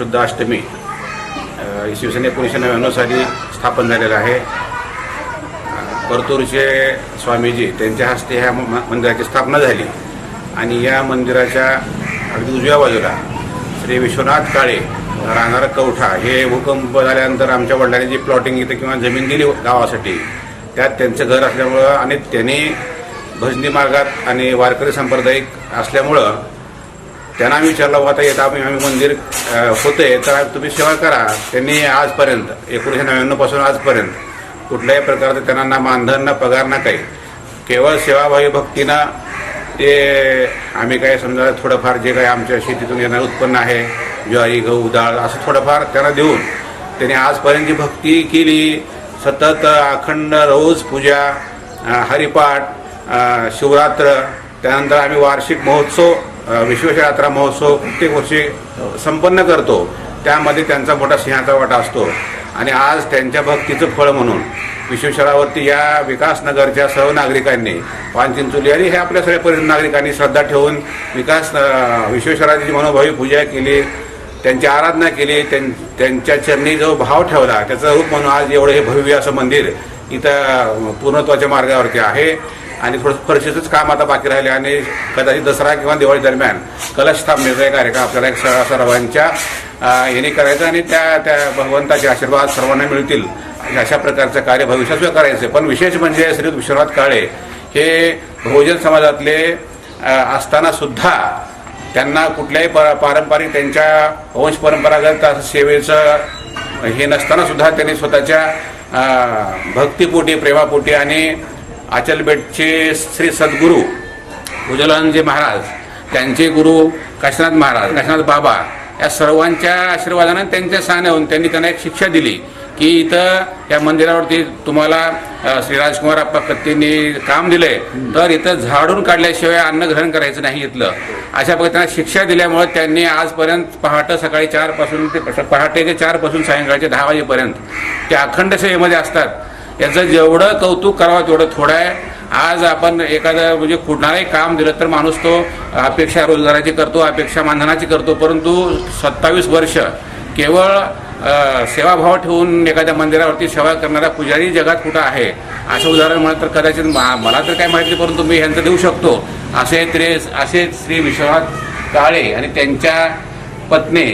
शुद्ध अष्टमी इसवी सन एकोणीसशे नव्याण्णव साली स्थापन झालेलं आहे. परतूरचे स्वामीजी त्यांच्या हस्ते ह्या मंदिराची स्थापना झाली. आणि या मंदिराच्या अगदी उजव्या बाजूला श्री विश्वनाथ काळे राहणारा कवठा हे भूकंप झाल्यानंतर आमच्या वडिलांनी जी प्लॉटिंग इथं किंवा जमीन दिली गावासाठी त्यात त्यांचं घर असल्यामुळं आणि त्यांनी भजनी मार्गात आणि वारकरी सांप्रदायिक असल्यामुळं त्यांना आम्ही विचारलं होता आता येतं आम्ही आम्ही मंदिर होते तर तुम्ही सेवा करा. त्यांनी आजपर्यंत एकोणीसशे नव्याण्णवपासून आजपर्यंत कुठल्याही प्रकारचं त्यांना ना मानधन ना पगार ना काही. केवळ सेवाभावी भक्तीनं ते आम्ही काय समजा थोडंफार जे काही आमच्या शेतीतून येणारं उत्पन्न आहे ज्वारी गहू डाळ असं थोडंफार त्यांना देऊन त्यांनी आजपर्यंत जी भक्ती केली सतत अखंड रोज पूजा हरिपाठ शिवरात्र त्यानंतर आम्ही वार्षिक महोत्सव अ, विश्वेश्वरात्रा महोत्सव प्रत्येक वर्षी संपन्न करतो. त्यामध्ये त्यांचा मोठा सिंहाचा वाटा असतो. आणि आज त्यांच्या भक्तीचं फळ म्हणून विश्वेश्वरावरती या विकासनगरच्या सर्व नागरिकांनी पानचिंचोली आणि हे आपल्या सगळ्या परिसर नागरिकांनी श्रद्धा ठेवून विकास विश्वेश्वराची मनोभावी पूजा केली त्यांची आराधना केली त्यां- त्यांच्या चरणी जो भाव ठेवला त्याचं रूप म्हणून आज एवढं हे भव्य असं मंदिर इथं पूर्णत्वाच्या मार्गावरती आहे. आणि थोडं फरशीचंच काम आता बाकी राहिले आणि कदाचित दसरा किंवा दिवाळी दरम्यान कलश स्थापनेचा एक कार्यक्रम आपल्याला एक सर्वांच्या याने करायचं आणि त्या त्या भगवंताचे आशीर्वाद सर्वांना मिळतील. अशा प्रकारचं कार्य भविष्यात करायचं पण विशेष म्हणजे श्री विश्वनाथ काळे हे बहुजन समाजातले असताना सुद्धा त्यांना कुठल्याही पारंपरिक त्यांच्या वंश परंपरागत सेवेचं हे नसताना सुद्धा त्यांनी स्वतःच्या भक्तीपोटी प्रेमापोटी आणि आचलबेटचे श्री सद्गुरू उजलानजी महाराज त्यांचे गुरु काशीनाथ महाराज काशीनाथ बाबा या सर्वांच्या आशीर्वादानं त्यांच्या सांगण्याहून त्यांनी त्यांना एक शिक्षा दिली की इथं या मंदिरावरती तुम्हाला श्री राजकुमार आप्पा कत्तींनी काम दिलंय. तर इथं झाडून काढल्याशिवाय अन्न ग्रहण करायचं नाही इथलं. अशा प्रकारे त्यांना शिक्षा दिल्यामुळे त्यांनी आजपर्यंत पहाटे सकाळी चारपासून ते पहाटे ते चारपासून सायंकाळचे दहा वाजेपर्यंत ते अखंड सेवेमध्ये असतात. याचं जेवढं कौतुक करावं तेवढं थोडं आहे. आज आपण एखादं म्हणजे कुठणारही काम दिलं तर माणूस तो अपेक्षा रोजगाराची करतो अपेक्षा मानधनाची करतो परंतु सत्तावीस वर्ष केवळ सेवाभाव ठेवून एखाद्या मंदिरावरती सेवा करणारा पुजारी जगात कुठं आहे? असं उदाहरण म्हणत तर कदाचित मा- मला तर काय माहिती परंतु मी ह्यांचं देऊ शकतो. असे त्रे असे श्री विश्वनाथ काळे आणि त्यांच्या पत्नी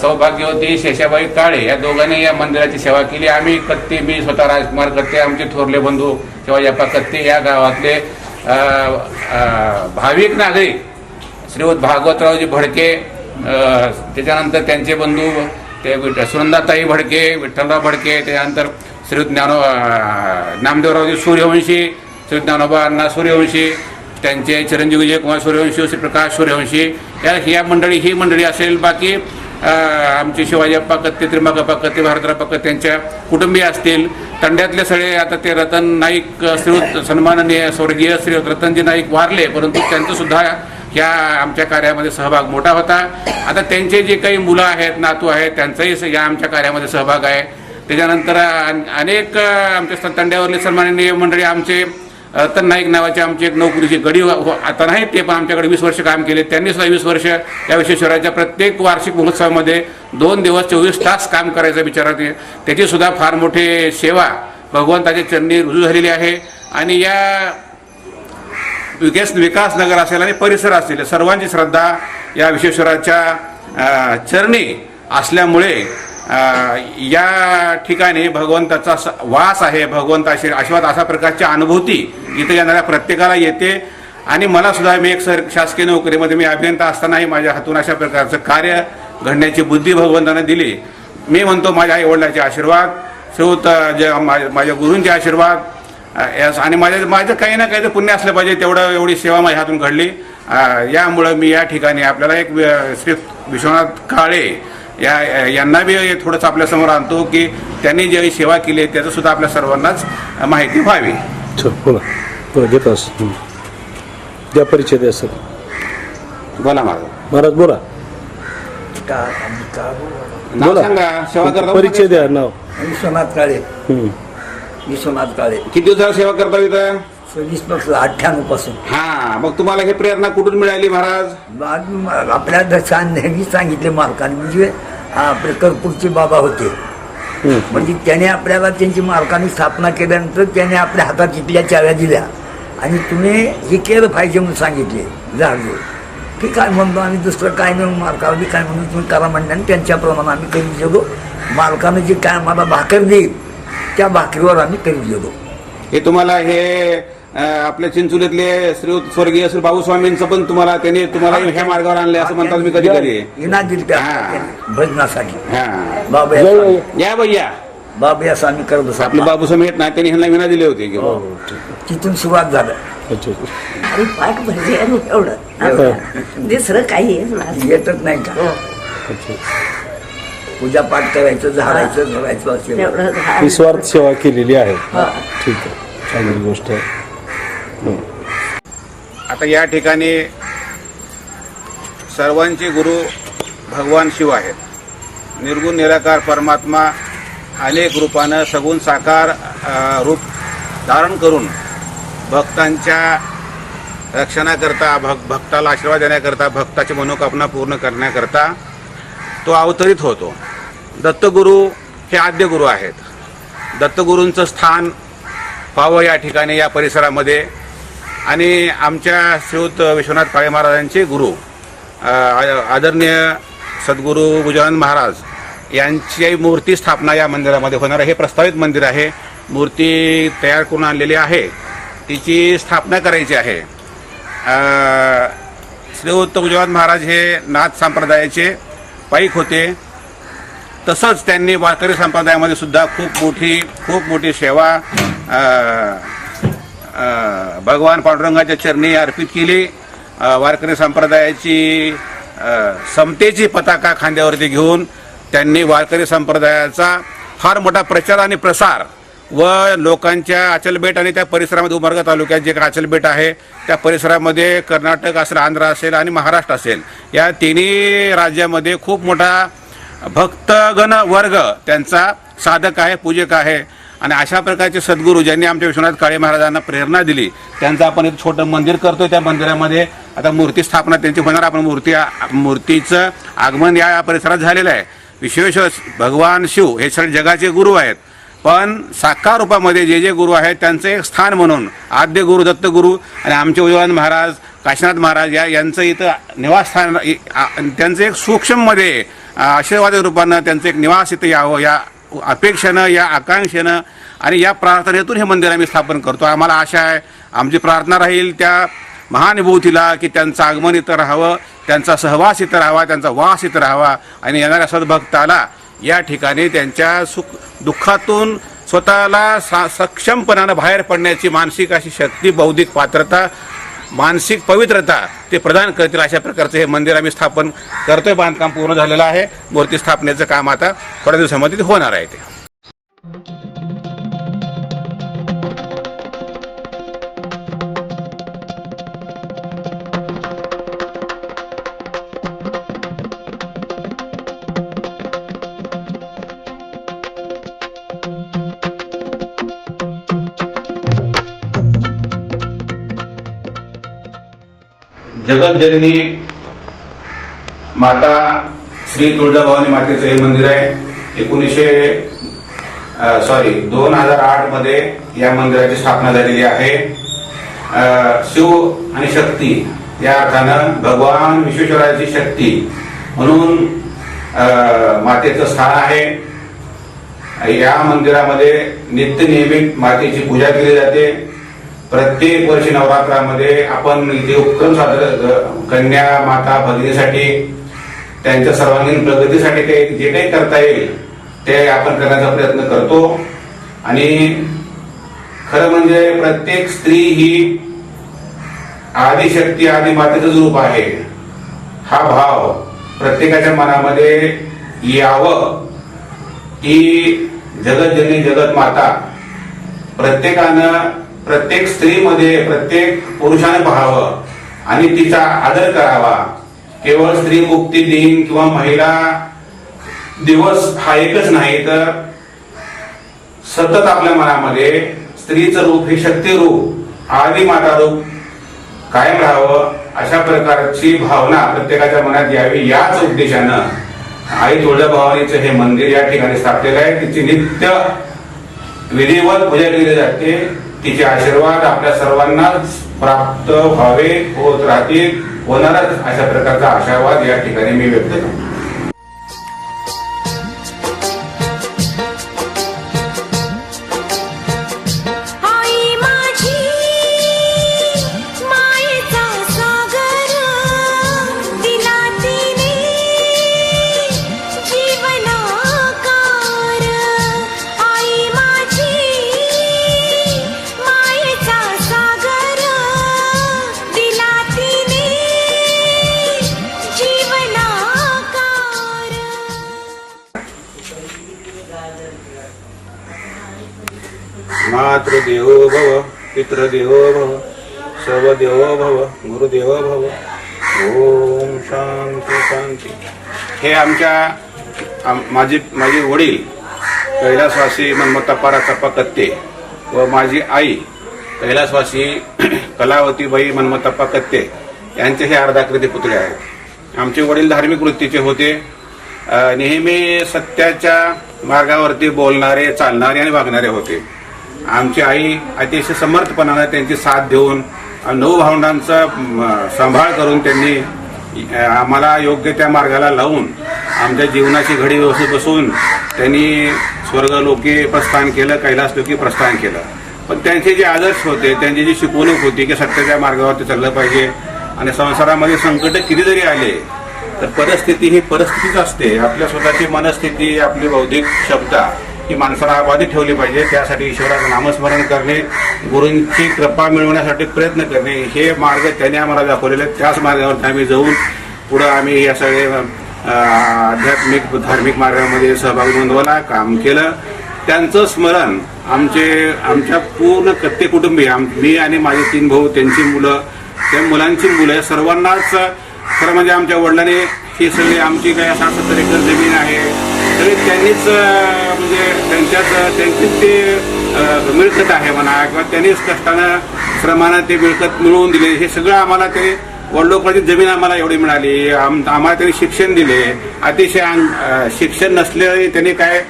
सौभाग्यवती शेषाबाई काळे या दोघांनी या मंदिराची सेवा केली. आम्ही कत्ते मी स्वतः राजकुमार कत्ते आमचे थोरले बंधू शिवाजीप्पा कत्ते या गावातले भाविक नागरिक श्रीयुत भागवतरावजी भडके त्याच्यानंतर त्यांचे बंधू ते सुनंदाताई भडके विठ्ठलराव भडके त्याच्यानंतर श्री ज्ञानो नामदेवरावजी सूर्यवंशी श्री ज्ञानोबा अण्णा सूर्यवंशी त्यांचे चिरंजीव विजय कुमार सूर्यवंशी श्रीप्रकाश सूर्यवंशी या ह्या मंडळी ही मंडळी असेल बाकी आमचे शिवाजीप्पा कत्ते त्रिंबकप्पा कत्ते भारतराप्पा कत्ते त्यांच्या कुटुंबीय असतील. तंड्यातले सगळे आता ते रतन नाईक श्री सन्माननीय स्वर्गीय श्री रतनजी नाईक वारले परंतु त्यांचंसुद्धा ह्या आमच्या कार्यामध्ये सहभाग मोठा होता. आता त्यांचे जे काही मुलं आहेत नातू आहेत त्यांचाही या आमच्या कार्यामध्ये सहभाग आहे. त्याच्यानंतर अन- अनेक आमच्या तंड्यावरले सन्माननीय मंडळी आमचे रतन नाईक नावाचे आमचे एक नोकरीचे गडी हो- हो- आता नाही ते पण आमच्याकडे वीस वर्ष काम केले. त्यांनी सुद्धा वीस वर्ष या विश्वेश्वराच्या प्रत्येक वार्षिक महोत्सवामध्ये दोन दिवस चोवीस तास काम करायचं विचारात त्याचीसुद्धा त्याची सुद्धा फार मोठी सेवा भगवंताच्या चरणी रुजू झालेली आहे. आणि या विकास विकास नगर असेल आणि परिसर असेल सर्वांची श्रद्धा या विश्वेश्वराच्या चरणी असल्यामुळे या ठिकाणी भगवंताचा स- वास आहे भगवंताशी आशीर्वाद अशा प्रकारची अनुभूती इथे येणाऱ्या प्रत्येकाला येते. आणि मला सुद्धा मी एक सर शासकीय नोकरीमध्ये मी अभियंता असतानाही माझ्या हातून अशा प्रकारचं कार्य घडण्याची बुद्धी भगवंताने दिली. मी म्हणतो माझ्या आईवडिलांचे आशीर्वाद श्रोत जे मा- माझ्या गुरूंचे आशीर्वाद आणि माझ्या माझं काही ना काही तर पुण्य असलं पाहिजे तेवढं एवढी सेवा माझ्या हातून घडली. यामुळं मी या ठिकाणी आपल्याला एक श्री विश्वनाथ काळे या यांना बी थोडंच आपल्यासमोर आणतो की त्यांनी जी सेवा केली आहे त्याचं सुद्धा आपल्या सर्वांनाच माहिती व्हावी. चल बोला. बोला घेतोस द्या परिचय द्या सर. बोला माझं महाराज बोला. नाव बोला. सांगा सेवा करता परिचय द्या नाव. विश्वनाथ काळे. विश्वनाथ काळे. किती दिवसाला सेवा करता इथं? सव्वीसपासून अठ्ठ्याण्णवपासून. हा मग तुम्हाला हे प्रेरणा कुठून मिळाली महाराज? आपल्या दशान सांगितले मालकाने म्हणजे आपले कर्पूरचे बाबा होते. म्हणजे त्याने आपल्याला त्यांची मालकाने स्थापना केल्यानंतर त्याने आपल्या हातात इथल्या चाव्या दिल्या. आणि तुम्ही हे केलं पाहिजे म्हणून सांगितले झाडजूड ठीक आहे म्हणतो आम्ही दुसरं काय नाही मालकाला बी काय म्हणून तुम्ही करा म्हणल्याने त्यांच्याप्रमाणे आम्ही करीत गेलो. मालकानं जे काय आम्हाला भाकर देईल त्या भाकरीवर आम्ही करीत गेलो. हे तुम्हाला हे आपल्या चिंचुलीतले श्री स्वर्गीय श्री भाऊस्वामींचं पण तुम्हाला त्यांनी तुम्हाला ह्या मार्गावर आणले असं म्हणतात मी कधी कधी. इना दिल त्या हा. भजनासाठी. हा. बाबा जय- या या भैया. बाबा असं आम्ही करत असतो आपले बाबूस्वामी आहेत ना त्यांनी ह्यांना विना दिले होते की हो, तिथून सुरुवात झालं. अच्छा अच्छा. आणि पाठ म्हणजे एवढं. दुसरं काही येत नाही येतच नाही का? हो, पूजा पाठ करायचं झाडायचं झोडायचं असेल एवढं. निस्वार्थ सेवा केलेली आहे. हा. ठीक आहे. चांगली गोष्ट आहे. हं. आता या ठिकाणी सर्वांचे गुरु भगवान शिव आहेत. निर्गुण निराकार परमात्मा अनेक रूपानं सगुण साकार रूप धारण करून भक्तांच्या रक्षणाकरता भक् भक्ताला आशीर्वाद देण्याकरता भक्ताची मनोकामना पूर्ण करण्याकरता तो अवतरित होतो. दत्तगुरू हे आद्य गुरु आहेत. दत्तगुरूंचं स्थान पाहावं या ठिकाणी या परिसरामध्ये आणि आमच्या श्रीयुत विश्वनाथ काळे महाराजांचे गुरु आदरणीय सद्गुरू गुजरानंद महाराज यांची मूर्ती स्थापना या मंदिरामध्ये होणार आहे. हे प्रस्तावित मंदिर आहे. मूर्ती तयार करून आणलेली आहे. तिची स्थापना करायची आहे. श्रीयुत गुजरात महाराज हे नाथ संप्रदायाचे पाईक होते. तसंच त्यांनी वारकरी संप्रदायामध्ये सुद्धा खूप मोठी खूप मोठी सेवा भगवान पांडुरंगाच्या चरणी अर्पित केली. वारकरी संप्रदायाची समतेची पताका खांद्यावरती घेऊन त्यांनी वारकरी संप्रदायाचा फार मोठा प्रचार आणि प्रसार व लोकांच्या अचलबेट आणि त्या परिसरामध्ये उमरगा तालुक्यात जे काही अचलबेट आहे त्या परिसरामध्ये कर्नाटक असेल आंध्र असेल आणि महाराष्ट्र असेल या तिन्ही राज्यामध्ये खूप मोठा भक्तगण वर्ग त्यांचा साधक आहे पूजक आहे. आणि अशा प्रकारचे सद्गुरू ज्यांनी आमच्या विश्वनाथ काळे महाराजांना प्रेरणा दिली त्यांचं आपण एक छोटं मंदिर करतो त्या मंदिरामध्ये आता मूर्ती स्थापना त्यांची होणार. आपण मूर्ती मूर्तीचं आगमन या परिसरात झालेलं आहे. विश्वेश्वर भगवान शिव हे सगळे जगाचे गुरु आहेत. पण साकार रूपामध्ये जे जे गुरु आहेत त्यांचं एक स्थान म्हणून आद्य गुरु दत्तगुरु आणि आमचे उजवान महाराज काशीनाथ महाराज या यांचं इथं निवासस्थान त्यांचं एक सूक्ष्ममध्ये आशीर्वादी रूपानं त्यांचं एक निवास इथं यावं या अपेक्षेनं या आकांक्षेनं आणि या प्रार्थनेतून हे मंदिर आम्ही स्थापन करतो. आम्हाला आशा आहे आमची प्रार्थना राहील त्या महानुभूतीला की त्यांचं आगमन इथं राहावं त्यांचा सहवास इथं राहावा त्यांचा वास इथं राहावा आणि येणाऱ्या सद्भक्ताला या ठिकाणी त्यांच्या सुख दुःखातून स्वतःला सा सक्षमपणानं बाहेर पडण्याची मानसिक अशी शक्ती बौद्धिक पात्रता मानसिक पवित्रता ते प्रदान करतील अशा प्रकारचं हे मंदिर आम्ही स्थापन करतोय. बांधकाम पूर्ण झालेलं आहे. मूर्ती स्थापनेचं काम आता थोड्या दिवसामध्ये होणार आहे ते. जगतजननी माता श्री तुळजाभवानी मातेचं हे मंदिर आहे. एकोणीसशे सॉरी दोन हजार आठमध्ये या मंदिराची स्थापना झालेली आहे. शिव आणि शक्ती या अर्थानं भगवान विश्वेश्वराची शक्ती म्हणून मातेचं स्थान आहे. या मंदिरामध्ये नित्य नियमित मातेची पूजा केली जाते. प्रत्येक वर्षी नवरात्रामध्ये आपण इथे उपक्रम साजरा कन्या माता भगिनीसाठी त्यांच्या सर्वांगीण प्रगतीसाठी ते जे काही करता येईल ते आपण करण्याचा प्रयत्न करतो. आणि खरं म्हणजे प्रत्येक स्त्री ही आदिशक्ती आदि मातेचं रूप आहे. हा भाव प्रत्येकाच्या मनामध्ये यावं की जगत जननी जगत माता. प्रत्येकानं प्रत्येक स्त्रीमध्ये प्रत्येक पुरुषाने पाहावं आणि तिचा आदर करावा. केवळ स्त्री मुक्ती दिन किंवा महिला दिवस हा एकच नाही तर सतत आपल्या मनामध्ये स्त्रीचं रूप हे शक्ती रूप माता रूप कायम राहावं अशा प्रकारची भावना प्रत्येकाच्या मनात यावी याच उद्देशानं आई तुळजाभवानीचं हे मंदिर या ठिकाणी स्थापलेलं आहे. तिची नित्य विधिवत पूजा केली जाते. तिचे आशीर्वाद आपल्या सर्वांनाच प्राप्त व्हावे होत राहतील. होणारच अशा प्रकारचा आशावाद या ठिकाणी मी व्यक्त करतो. पितृदेवो भव सर्वदेवो भव गुरुदेवो भव. ओम शांती शांती. हे आमच्या आम- माझी माझे वडील कैलासवासी मनमत्तापारा चप्पा कत्ते व माझी आई कैलासवासी कलावतीबाई मनमत्ताप्पा कत्ते यांचे हे अर्धाकृती पुतळे आहेत. आमचे वडील धार्मिक वृत्तीचे होते. नेहमी सत्याच्या मार्गावरती बोलणारे चालणारे आणि वागणारे होते. आमची आई अतिशय समर्थपणानं त्यांची साथ देऊन अ, नऊ भावंडांचा सांभाळ करून त्यांनी आम्हाला योग्य त्या मार्गाला लावून आमच्या जीवनाची घडी व्यवस्थित बसून त्यांनी स्वर्गलोकी प्रस्थान केलं कैलासलोकी प्रस्थान केलं. पण त्यांचे जे आदर्श होते त्यांची जी शिकवणूक होती की सत्याच्या मार्गावरती चाललं पाहिजे आणि संसारामध्ये संकट किती जरी आले तर परिस्थिती ही परिस्थितीच असते. आपल्या स्वतःची मनस्थिती आपली बौद्धिक क्षमता ही माणसाला अबाधित ठेवली पाहिजे. त्यासाठी ईश्वराचं नामस्मरण करणे गुरूंची कृपा मिळवण्यासाठी प्रयत्न करणे हे मार्ग त्यांनी आम्हाला दाखवलेले आहेत. त्याच मार्गावर आम्ही जाऊन पुढं आम्ही या सगळे आध्यात्मिक धार्मिक मार्गामध्ये सहभाग नोंदवला काम केलं. त्यांचं स्मरण आमचे आमच्या पूर्ण कत्ते कुटुंबीय आम- मी आणि माझे तीन भाऊ त्यांची मुलं त्या मुलांची मुलं सर्वांनाच खरं म्हणजे आमच्या वडिलांनी ही सगळी आमची काय साठ सत्तर एकर जमीन आहे. तरी त्यांनीच म्हणजे त्यांच्याच त्यांचीच ते मिळकत आहे म्हणा किंवा त्यांनीच कष्टानं श्रमानं ते मिळकत मिळवून दिले. हे सगळं आम्हाला ते वडिलोपार्जित जमीन आम्हाला एवढी मिळाली. आम- आम्हाला त्यांनी शिक्षण दिले. अतिशय अंग- शिक्षण नसले त्यांनी काय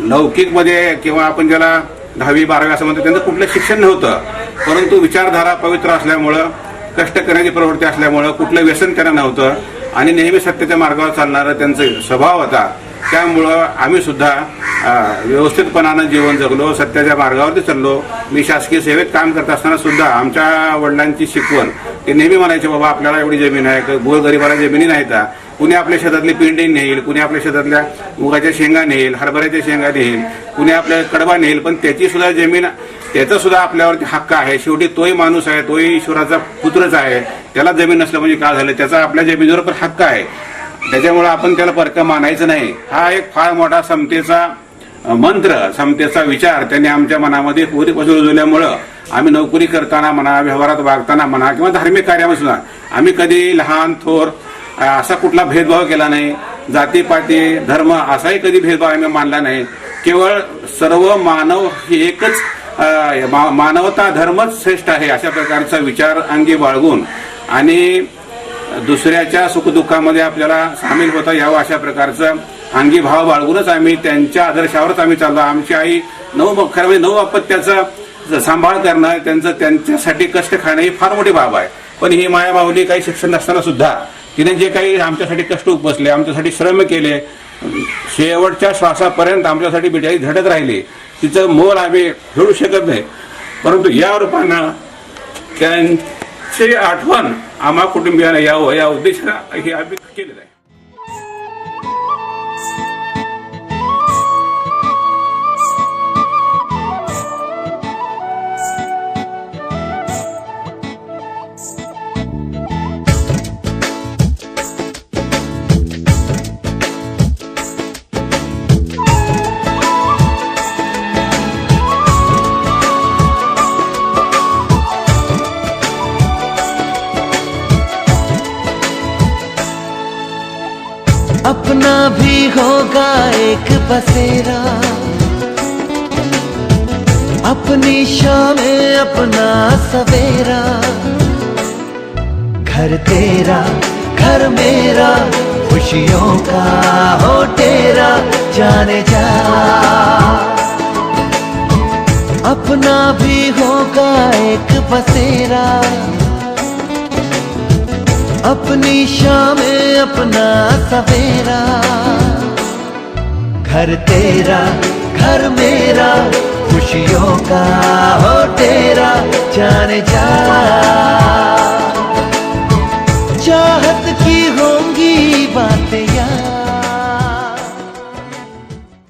लौकिकमध्ये किंवा आपण ज्याला दहावी बारावी असं म्हणतो त्यांचं कुठलं शिक्षण नव्हतं. परंतु विचारधारा पवित्र असल्यामुळं कष्ट करण्याची प्रवृत्ती असल्यामुळं कुठलं व्यसन त्यांना नव्हतं. आणि नेहमी सत्याच्या मार्गावर चालणारा त्यांचा स्वभाव होता. त्यामुळं आम्ही सुद्धा व्यवस्थितपणानं जीवन जगलो सत्याच्या मार्गावरती चाललो. मी शासकीय सेवेत काम करत असताना सुद्धा आमच्या वडिलांची शिकवण ते नेहमी म्हणायचे बाबा आपल्याला एवढी जमीन आहे गोरगरिबाला जमिनी नाही तर कुणी आपल्या शेतातली पिंडी नेईल कुणी आपल्या शेतातल्या मुगाच्या शेंगा नेईल हरभऱ्याच्या शेंगा नेईल कुणी आपल्या कडबा नेईल पण त्याची सुद्धा जमीन त्याचा सुद्धा आपल्यावरती हक्क आहे. शेवटी तोही माणूस आहे तोही ईश्वराचा पुत्रच आहे. त्याला जमीन नसलं म्हणजे काय झालं? त्याचा आपल्या जमिनीवर पण हक्क आहे. त्याच्यामुळे आपण त्याला परक मानायचं नाही. हा एक फार मोठा समतेचा मंत्र समतेचा विचार त्यांनी आमच्या मनामध्ये पूर्वीपासून रुजवल्यामुळं आम्ही नोकरी करताना म्हणा व्यवहारात वागताना म्हणा किंवा धार्मिक कार्यामध्ये सुद्धा आम्ही कधी लहान थोर असा कुठला भेदभाव केला नाही. जातीपाती धर्म असाही कधी भेदभाव आम्ही मानला नाही. केवळ सर्व मानव ही एकच मा- मानवता धर्मच श्रेष्ठ आहे अशा प्रकारचा विचार अंगी बाळगून आणि दुसऱ्याच्या सुखदुःखामध्ये आपल्याला सामील होता यावं अशा प्रकारचं अंगी भाव बाळगूनच आम्ही त्यांच्या आदर्शावरच आम्ही चाललो. आमची आई नऊ खरं म्हणजे नऊ अपत्याचा सांभाळ करणं त्यांचं त्यांच्यासाठी कष्ट खाणं ही फार मोठी बाब आहे. पण ही माया माऊली काही शिक्षण नसताना सुद्धा तिने जे काही आमच्यासाठी कष्ट उपसले आमच्यासाठी श्रम केले शेवटच्या श्वासापर्यंत आमच्यासाठी बिटाई झटत राहिली. तिचं मोल आम्ही फेडू शकत नाही. परंतु या रूपानं त्यांची आठवण आम्हा कुटुंबियांना यावं या उद्देशानं हे आम्ही केलेलं आहे. होगा एक बसेरा। अपनी शामें अपना सवेरा। घर तेरा, घर मेरा, खुशियों का हो तेरा जाने जा। अपना भी होगा एक बसेरा। अपनी शामें अपना सवेरा। घर तेरा घर मेरा खुशियों का हो तेरा जाने जा।